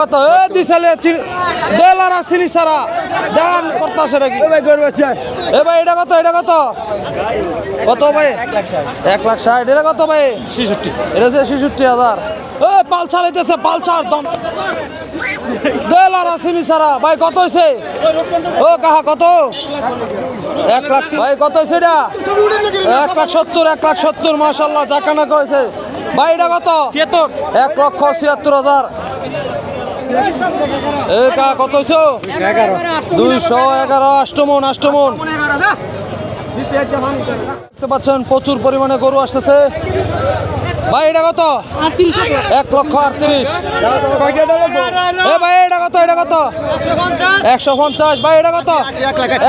কত এ দিছালে দেলার আসিনি সারা। দান করতেছে নাকি? এ ভাই এটা কত এটা কত? কত ভাই? এক লাখ ষাট এটা কত ভাই? ছেষট্টি। এটা ছেষট্টি হাজার। এ পালসার হইতেছে পালসার দম। দেলার সারা। ভাই কত হয়েছে ও কাহা কত? এক লাখ ভাই কত হয়েছে এটা? এক লাখ সত্তর এক লাখ সত্তর মাসাল্লাহ জাকানা কয়েছে ভাই এটা কত? ছিয়াত্তর। এক লক্ষ ছিয়াত্তর হাজার। এ কা কত হইছো? দুইশো এগারো অষ্টমন অষ্টমন দেখতে পাচ্ছেন প্রচুর পরিমাণে গরু আসতেছে। ভাই এটা কত? এক লক্ষ আটত্রিশ। ভাই এটা কত এটা কত? একশো পঞ্চাশ। ভাই এটা কত?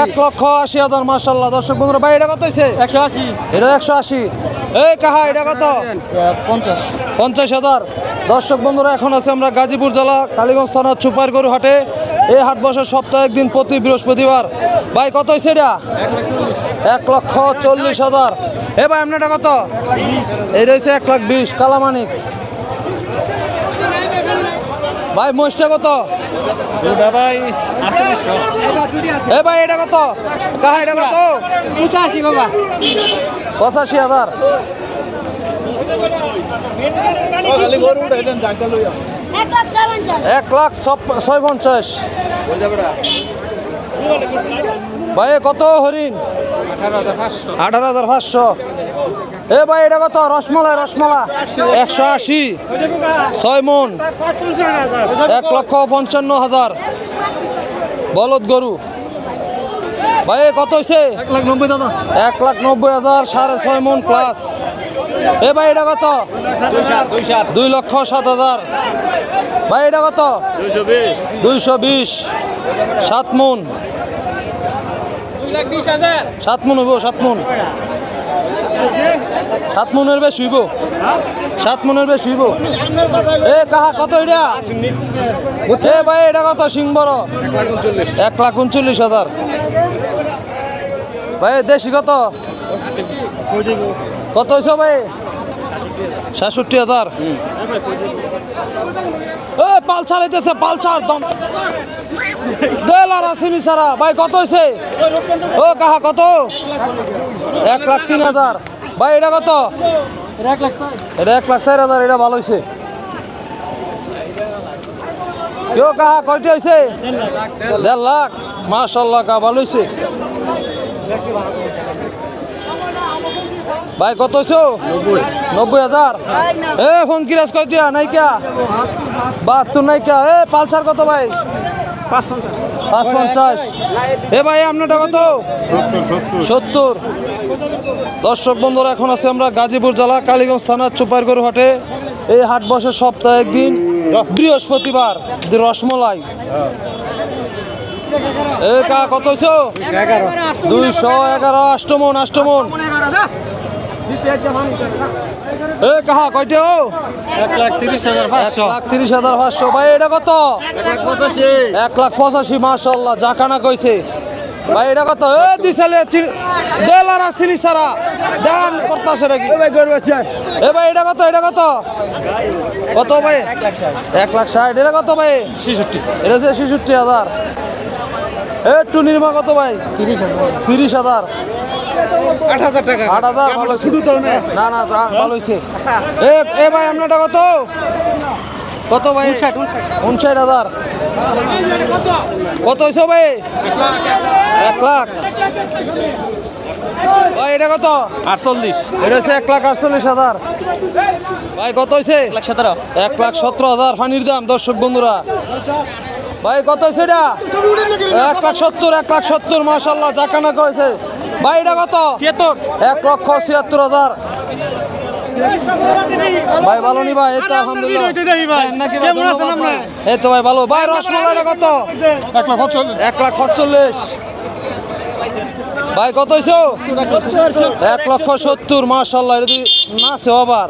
এক লক্ষ আশি হাজার মার্শাল্লাহ দর্শক বন্ধুরা ভাই এটা কত হয়েছে একশো আশি। এটা একশো আশি। এই কাহা এটা কত? পঞ্চাশ। পঞ্চাশ হাজার। দর্শক বন্ধুরা এখন আছে আমরা গাজীপুর জেলা কালীগঞ্জ থানার চুপারগরু হাটে। এই হাট বসে সপ্তাহে একদিন প্রতি বৃহস্পতিবার। ভাই কত হয়েছে এটা? এক লক্ষ চল্লিশ হাজার। এ ভাই আপনারটা কত? এটা হচ্ছে এক লাখ বিশ কালামানিক। ভাই মহিষটা কত? ভাই এ ভাই এটা কত? কাহা এটা কত? পঁচাশি বাবা। পঁচাশি হাজার। এক লাখ ছয় পঞ্চাশ ভাই কত হরিণ? আঠারো হাজার পাঁচশো। এ ভাই এটা কত? রসমলাই রসমলা একশো আশি। ছয় মন। এক লক্ষ পঞ্চান্ন হাজার। বলদ গরু। ভাই কত হয়েছে এক লাখ নব্বই দাদা। এক লাখ নব্বই হাজার সাড়ে ছয় মন প্লাস এ ভাই এটা কত? দুই লক্ষ সাত হাজার। ভাই এটা কত? দুইশো বিশ। সাত মন। সাত মন হইব সাত মন। সাত মনের বেশ হইব। সাত মনের বেশ হইব। এ কাহা কত এটা? এ ভাই এটা কত? সিং বড় এক লাখ উনচল্লিশ হাজার। ভাই, দেশি কত? কত হয়েছে ভাই? সাতষট্টি হাজার। পালসার হইতেছে, পালসার, দম আসিনি সারা। ভাই, কত হয়েছে ও, কাহা, কত? এক লাখ তিন হাজার। ভাই, এটা কত? এটা এক লাখ চার হাজার, এটা ভালো হয়েছে কেউ কাহা, কয়টি হয়েছে দেড় লাখ। মাশাল্লাহ কা ভালো হয়েছে ভাই কত হয়েছে নব্বই। হাজার? এ ফোন কিরাজ কয়টিয়া নাইকা? বাহাত্তর নাইকা। এ পালসার কত ভাই? পাঁচ পঞ্চাশ। এ ভাই আপনারটা কত? সত্তর দর্শক বন্ধুরা এখন আছে আমরা গাজীপুর জেলা কালীগঞ্জ থানার চোপারগড় হাটে। এই হাট বসে সপ্তাহে একদিন বৃহস্পতিবার রসমলাই। এ কা কত হয়েছো দুইশো এগারো অষ্টমন অষ্টমন এ কাহা কয়টে ও এক লাখ তিরিশ হাজার এক লাখ তিরিশ হাজার পাঁচশো। ভাই এটা কত? পঁচাশি। এক লাখ পঁচাশি জাকানা কইছে। ভাই এটা কত? এ দিছালে দেলার আসিনি সারা দান করতেছে নাকি? এ ভাই এটা কত এটা কত? কত ভাই? এক লাখ ষাট। এটা কত ভাই? ছেষট্টি। এটা হচ্ছে ছেষট্টি হাজার। একটু নির্মা কত ভাই? তিরিশ হাজার। তিরিশ হাজার। আট হাজার টাকা। আট হাজার ভালো হয়েছে। শুরু তো না না না ভালো হয়েছে। এ এ ভাই আপনারটা কত? কত ভাই? উনষাট হাজার। কত হয়েছে ভাই? এক লাখ। ভাই এটা কত? আটচল্লিশ। এটা হচ্ছে এক লাখ আটচল্লিশ হাজার। ভাই কত হয়েছে? লাখ সতেরো। এক লাখ সতেরো হাজার পানির দাম দর্শক বন্ধুরা। ভাই কত হয়েছে এটা? এক লাখ সত্তর এক লাখ সত্তর মাসাল্লাহ জাকানা কয়েছে ভাই এটা কত? ছিয়াত্তর। এক লক্ষ ছিয়াত্তর হাজার। ভাই ভালো নি ভাই? তো আলহামদুলিল্লাহ। এই তো ভাই ভালো। ভাই রসমালাইটা কত? এক লাখ এক লাখ সাতচল্লিশ। ভাই কত হয়েছে? এক লক্ষ সত্তর মাসাল্লাহ এটা যদি নাচে আবার